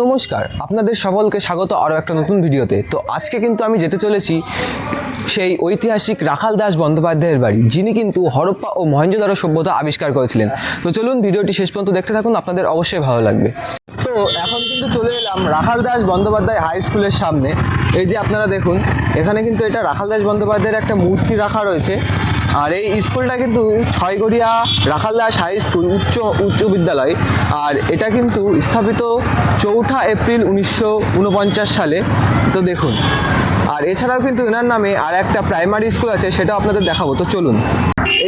নমস্কার। আপনাদের সকলকে স্বাগত আরও একটা নতুন ভিডিওতে। তো আজকে কিন্তু আমি যেতে চলেছি সেই ঐতিহাসিক রাখাল দাস বন্দ্যোপাধ্যায়ের বাড়ি, যিনি কিন্তু হরপ্পা ও মহেঞ্জোদারো সভ্যতা আবিষ্কার করেছিলেন। তো চলুন ভিডিওটি শেষ পর্যন্ত দেখতে থাকুন, আপনাদের অবশ্যই ভালো লাগবে। তো এখন কিন্তু চলে এলাম রাখাল দাস বন্দ্যোপাধ্যায় হাই স্কুলের সামনে। এই যে আপনারা দেখুন, এখানে কিন্তু এটা রাখাল দাস বন্দ্যোপাধ্যায়ের একটা মূর্তি রাখা রয়েছে। আর এই স্কুলটা কিন্তু ছয়গড়িয়া রাখাল দাস হাই স্কুল, উচ্চ উচ্চ বিদ্যালয়। আর এটা কিন্তু স্থাপিত চৌঠা এপ্রিল উনিশশো উনপঞ্চাশ সালে। তো দেখুন, আর এছাড়াও কিন্তু এনার নামে আর একটা প্রাইমারি স্কুল আছে, সেটা আপনাদের দেখাবো। তো চলুন,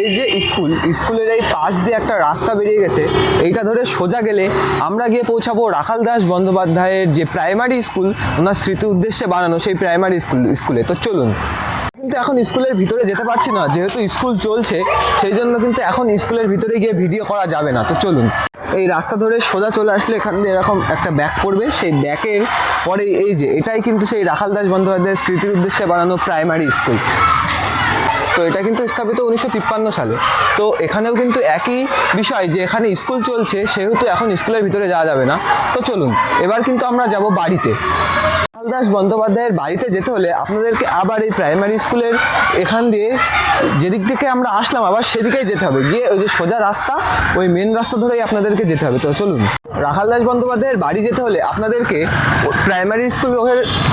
এই যে স্কুল, স্কুলের এই পাশ দিয়ে একটা রাস্তা বেরিয়ে গেছে, এইটা ধরে সোজা গেলে আমরা গিয়ে পৌঁছাবো রাখাল দাস বন্দ্যোপাধ্যায়ের যে প্রাইমারি স্কুল, ওনার স্মৃতি উদ্দেশ্যে বানানো সেই প্রাইমারি স্কুল, স্কুলে। তো চলুন কিন্তু এখন স্কুলের ভিতরে যেতে পারছি না, যেহেতু স্কুল চলছে, সেই জন্য কিন্তু এখন স্কুলের ভিতরে গিয়ে ভিডিও করা যাবে না। তো চলুন, এই রাস্তা ধরে সোজা চলে আসলে এখান দিয়ে এরকম একটা ব্যাগ পড়বে সেই ব্যাকের পরে এই যে, এটাই কিন্তু সেই রাখাল দাস বন্দ্যোপাধ্যায়ের স্মৃতির উদ্দেশ্যে বানানো প্রাইমারি স্কুল তো এটা কিন্তু স্থাপিত উনিশশো তিপ্পান্ন সালে। তো এখানেও কিন্তু একই বিষয়, যে এখানে স্কুল চলছে, সেহেতু এখন স্কুলের ভিতরে যাওয়া যাবে না। তো চলুন, এবার কিন্তু আমরা যাব বাড়িতে। দাস বন্দ্যোপাধ্যায়ের বাড়িতে যেতে হলে আপনাদেরকে আবার এই প্রাইমারি স্কুলের এখান দিয়ে যেদিক থেকে আমরা আসলাম আবার সেদিকেই যেতে হবে। গিয়ে ওই যে সোজা রাস্তা, ওই মেন রাস্তা ধরেই আপনাদেরকে যেতে হবে। তো চলুন রাখাল দাস বন্দ্যোপাধ্যায়ের বাড়ি যেতে হলে আপনাদেরকে প্রাইমারি স্কুল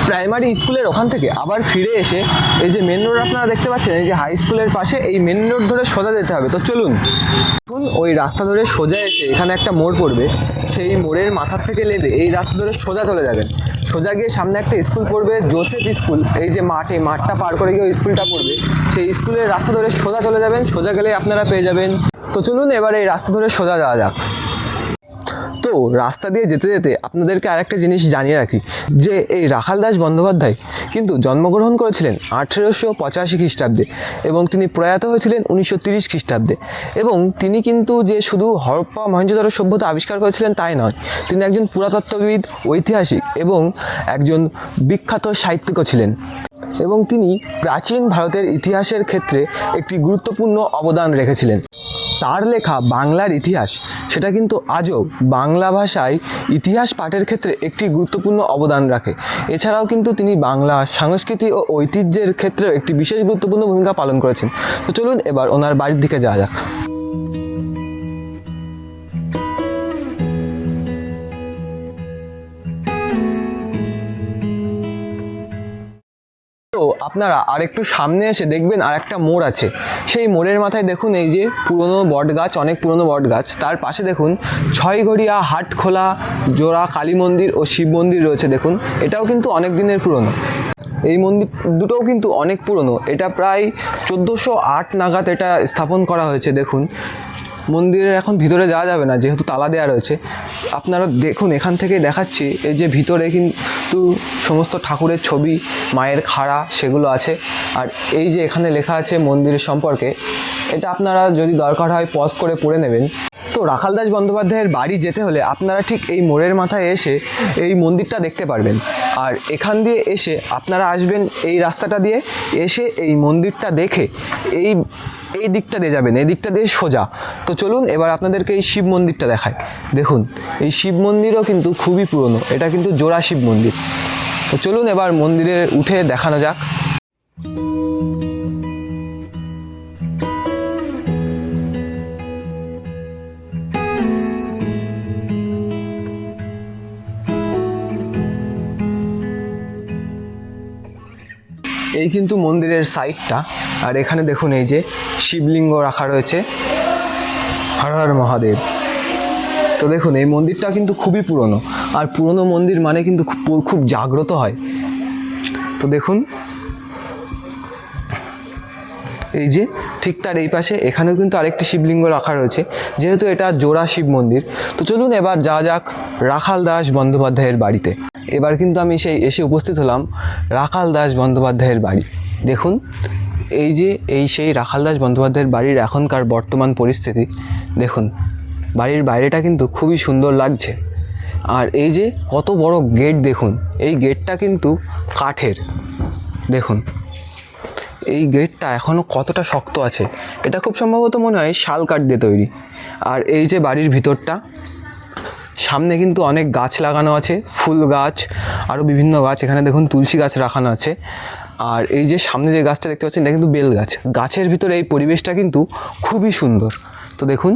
প্রাইমারি স্কুলের ওখান থেকে আবার ফিরে এসে এই যে মেন রোড আপনারা দেখতে পাচ্ছেন, এই যে হাই স্কুলের পাশে এই মেন রোড ধরে সোজা যেতে হবে। তো চলুন। দেখুন ওই রাস্তা ধরে সোজা এসে এখানে একটা মোড় পড়বে, সেই মোড়ের মাথার থেকে লেবে এই রাস্তা ধরে সোজা চলে যাবেন। সোজা গিয়ে সামনে একটা স্কুল পড়বে, জোসেফ স্কুল। এই যে মাঠে, মাঠটা পার করে গিয়ে স্কুলটা পড়বে। সেই স্কুলের রাস্তা ধরে সোজা চলে যাবেন, সোজা গেলে আপনারা পেয়ে যাবেন। তো চলুন এবার এই রাস্তা ধরে সোজা যাওয়া যাক। তো রাস্তা দিয়ে যেতে যেতে আপনাদেরকে আরেকটা জিনিস জানিয়ে রাখি, যে এই রাখাল দাস বন্দ্যোপাধ্যায় কিন্তু জন্মগ্রহণ করেছিলেন আঠেরোশো পঁচাশি খ্রিস্টাব্দে এবং তিনি প্রয়াত হয়েছিলেন উনিশশো তিরিশ খ্রিস্টাব্দে। এবং তিনি কিন্তু যে শুধু হরপ্পা মহেঞ্জোদারো সভ্যতা আবিষ্কার করেছিলেন তাই নয়, তিনি একজন পুরাতত্ত্ববিদ, ঐতিহাসিক এবং একজন বিখ্যাত সাহিত্যিকও ছিলেন। এবং তিনি প্রাচীন ভারতের ইতিহাসের ক্ষেত্রে একটি গুরুত্বপূর্ণ অবদান রেখেছিলেন। তার লেখা বাংলার ইতিহাস, সেটা কিন্তু আজও বাংলা ভাষায় ইতিহাস পাঠের ক্ষেত্রে একটি গুরুত্বপূর্ণ অবদান রাখে। এছাড়াও কিন্তু তিনি বাংলা, সংস্কৃতি ও ঐতিহ্যের ক্ষেত্রেও একটি বিশেষ গুরুত্বপূর্ণ ভূমিকা পালন করেছেন। তো চলুন এবার ওনার বাড়ির দিকে যাওয়া যাক। আপনারা আর একটু সামনে এসে দেখবেন আর একটা মোড় আছে। সেই মোড়ের মাথায় দেখুন এই যে পুরনো বট গাছ অনেক পুরনো বট গাছ তার পাশে দেখুন ছয়ঘড়িয়া হাটখোলা, জোড়া কালী মন্দির ও শিব মন্দির রয়েছে দেখুন। এটাও কিন্তু অনেক দিনের পুরনো। এই মন্দির দুটোও কিন্তু অনেক পুরনো। এটা প্রায় চোদ্দোশো আট নাগাদ এটা স্থাপন করা হয়েছে দেখুন। মন্দিরের এখন ভিতরে যাওয়া যাবে না, যেহেতু তালা দেওয়া রয়েছে। আপনারা দেখুন, এখান থেকে দেখাচ্ছি, এই যে ভিতরে কিন্তু সমস্ত ঠাকুরের ছবি, মায়ের খাড়া সেগুলো আছে। আর এই যে এখানে লেখা আছে মন্দিরের সম্পর্কে, এটা আপনারা যদি দরকার হয় পজ করে পড়ে নেবেন। তো রাখাল দাস বন্দ্যোপাধ্যায়ের বাড়ি যেতে হলে আপনারা ঠিক এই মোড়ের মাথায় এসে এই মন্দিরটা দেখতে পারবেন। আর এখান দিয়ে এসে আপনারা আসবেন এই রাস্তাটা দিয়ে, এসে এই মন্দিরটা দেখে এই এই দিকটা দিয়ে যাবেন, এই দিকটা দিয়ে সোজা। তো চলুন এবার আপনাদেরকে এই শিব মন্দিরটা দেখায় দেখুন, এই শিব মন্দিরও কিন্তু খুবই পুরনো, এটা কিন্তু জোড়া শিব মন্দির। তো চলুন এবার মন্দিরে উঠে দেখানো যাক। কিন্তু মন্দিরের সাইডটা আর এখানে দেখুন এই যে শিবলিঙ্গ রাখা রয়েছে। হর হর মহাদেব। তো দেখুন, এই মন্দিরটা কিন্তু খুবই পুরনো, আর পুরনো মন্দির মানে কিন্তু খুব- জাগ্রত হয়। তো দেখুন, এই যে ঠিক তার এই পাশে এখানেও কিন্তু আরেকটি শিবলিঙ্গ রাখা রয়েছে, যেহেতু এটা জোড়া শিব মন্দির। তো চলুন এবার যা যাক রাখাল দাস বন্দ্যোপাধ্যায়ের বাড়িতে। এবার কিন্তু আমি সেই এসে উপস্থিত হলাম রাখাল দাস বন্দ্যোপাধ্যায়ের বাড়ি। দেখুন, এই যে, এই সেই রাখাল দাস বন্দ্যোপাধ্যায়ের বাড়ির এখনকার বর্তমান পরিস্থিতি, দেখুন, বাড়ির বাইরেটা কিন্তু খুবই সুন্দর লাগছে। আর এই যে, কত বড় গেট দেখুন, এই গেটটা কিন্তু কাঠের। দেখুন, এই গেটটা এখনও কতটা শক্ত আছে, এটা খুব সম্ভবত মনে হয় শাল কাঠ দিয়ে তৈরি। আর এই যে বাড়ির ভিতরটা সামনে কিন্তু অনেক গাছ লাগানো আছে, ফুল গাছ আরও বিভিন্ন গাছ, এখানে দেখুন তুলসী গাছ রাখানো আছে। আর এই যে সামনে যে গাছটা দেখতে পাচ্ছেন, এটা কিন্তু বেল গাছ। গাছের ভিতরে এই পরিবেশটা কিন্তু খুবই সুন্দর। তো দেখুন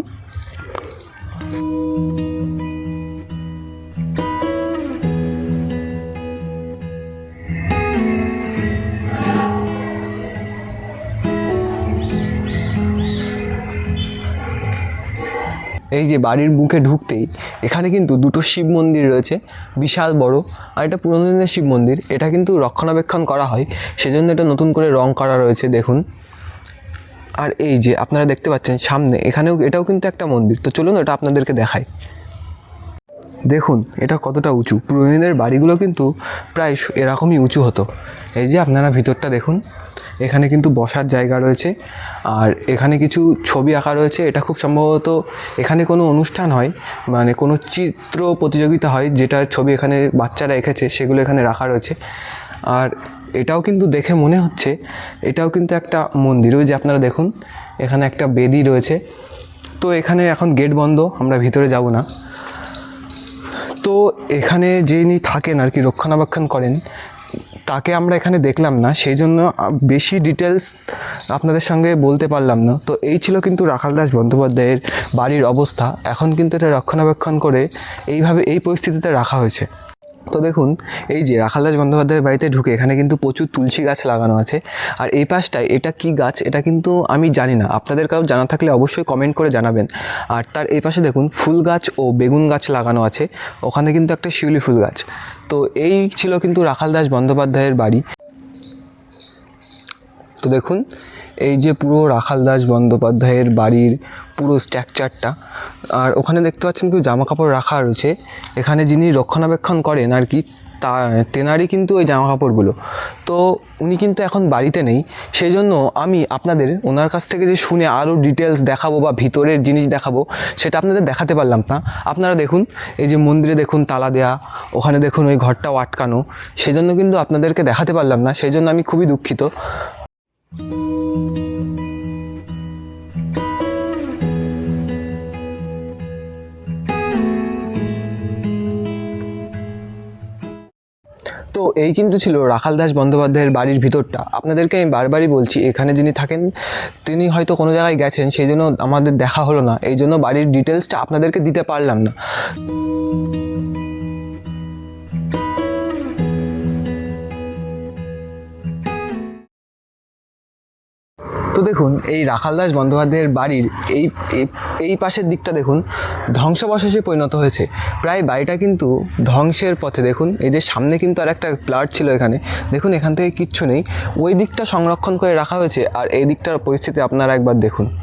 এই যে বাড়ির বুকে ঢুকতেই এখানে কিন্তু দুটো শিব মন্দির রয়েছে, বিশাল বড় আর এটা পুরনো দিনের শিব মন্দির। এটা কিন্তু রক্ষণাবেক্ষণ করা হয়, সেজন্য এটা নতুন করে রং করা রয়েছে, দেখুন। আর এই যে আপনারা দেখতে পাচ্ছেন সামনে, এখানেও এটাও কিন্তু একটা মন্দির। তো চলুন এটা আপনাদেরকে দেখায় দেখুন, এটা কতটা উঁচু। পুরোনো দিনের বাড়িগুলো কিন্তু প্রায় এরকমই উঁচু হতো। এই যে আপনারা ভিতরটা দেখুন। এখানে কিন্তু বসার জায়গা রয়েছে। আর এখানে কিছু ছবি আঁকা রয়েছে। এটা খুব সম্ভবত এখানে কোনো অনুষ্ঠান হয় মানে কোনো চিত্র প্রতিযোগিতা হয় যেটার ছবি এখানে বাচ্চারা এঁকেছে, সেগুলো এখানে রাখা রয়েছে। আর এটাও কিন্তু দেখে মনে হচ্ছে, এটাও কিন্তু একটা মন্দির। ওই যে আপনারা দেখুন, এখানে একটা বেদি রয়েছে। তো এখানে এখন গেট বন্ধ, আমরা ভিতরে যাব না। তো এখানে যিনি থাকেন আর কি, রক্ষণাবেক্ষণ করেন তাকে আমরা এখানে দেখলাম না, সেই জন্য বেশি ডিটেলস আপনাদের সঙ্গে বলতে পারলাম না। তো এই ছিল কিন্তু রাখাল দাস বন্দ্যোপাধ্যায়ের বাড়ির অবস্থা। এখন কিন্তু এটা রক্ষণাবেক্ষণ করে এইভাবে এই পরিস্থিতিতে রাখা হয়েছে। তো দেখুন, এই যে রাখালদাস বন্দ্যোপাধ্যায়ের বাড়িতে ঢুকে এখানে কিন্তু প্রচুর তুলসী গাছ লাগানো আছে। আর এই পাশটায় এটা কি গাছ এটা কিন্তু আমি জানি না। আপনাদের কারও জানা থাকলে অবশ্যই কমেন্ট করে জানাবেন। আর তার এই পাশে দেখুন, ফুল গাছ ও বেগুন গাছ লাগানো আছে। ওখানে কিন্তু একটা শিউলি ফুল গাছ। তো এই ছিল কিন্তু রাখালদাস বন্দ্যোপাধ্যায়ের বাড়ি। তো দেখুন এই যে পুরো রাখাল দাস বন্দ্যোপাধ্যায়ের বাড়ির পুরো স্ট্রাকচারটা, আর ওখানে দেখতে পাচ্ছেন কিছু জামা কাপড় রাখা রয়েছে। এখানে যিনি রক্ষণাবেক্ষণ করেন আর কি, তা, তেনারই কিন্তু ওই জামা কাপড়গুলো তো উনি কিন্তু এখন বাড়িতে নেই। সেই জন্য আমি আপনাদের ওনার কাছ থেকে যে শুনে আরও ডিটেলস দেখাবো বা ভিতরের জিনিস দেখাবো, সেটা আপনাদের দেখাতে পারলাম না। আপনারা দেখুন, এই যে মন্দিরে দেখুন তালা দেয়া, ওখানে দেখুন ওই ঘরটাও আটকানো। সেই জন্য কিন্তু আপনাদেরকে দেখাতে পারলাম না সেই জন্য আমি খুবই দুঃখিত। এই কিন্তু ছিল রাখাল দাস বন্দ্যোপাধ্যায়ের বাড়ির ভিতরটা। আপনাদেরকে আমি বারবারই বলছি, এখানে যিনি থাকেন, তিনি হয়তো কোনো জায়গায় গেছেন, সেই জন্য আমাদের দেখা হলো না। এই জন্য বাড়ির ডিটেলসটা আপনাদেরকে দিতে পারলাম না। তো দেখুন, এই রাখালদাস বন্দ্যোপাধ্যায়ের বাড়ির এই, এই- এই পাশের দিকটা দেখুন, ধ্বংসাবশেষে পরিণত হয়েছে। প্রায় বাড়িটা কিন্তু ধ্বংসের পথে, দেখুন, এই যে সামনে কিন্তু আর একটা প্লাট ছিল এখানে, দেখুন, এখান থেকে কিচ্ছু নেই। ওই দিকটা সংরক্ষণ করে রাখা হয়েছে, আর এই দিকটার পরিস্থিতি আপনারা একবার দেখুন।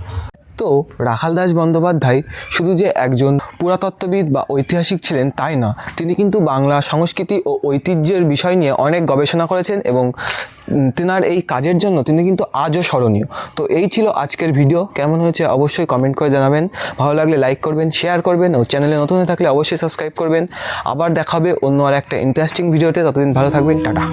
তো রাখাল দাস বন্দ্যোপাধ্যায় শুধু যে একজন পুরাতত্ত্ববিদ বা ঐতিহাসিক ছিলেন তাই না, তিনি কিন্তু বাংলা সংস্কৃতি ও ঐতিহ্যের বিষয় নিয়ে অনেক গবেষণা করেছেন এবং তেনার এই কাজের জন্য তিনি কিন্তু আজও স্মরণীয়। তো এই ছিল আজকের ভিডিও, কেমন হয়েছে অবশ্যই কমেন্ট করে জানাবেন। ভালো লাগলে লাইক করবেন শেয়ার করবেন ও চ্যানেলে নতুন হয়ে থাকলে অবশ্যই সাবস্ক্রাইব করবেন। আবার দেখা হবে অন্য আর একটা ইন্টারেস্টিং ভিডিওতে ততদিন ভালো থাকবেন, টাটা।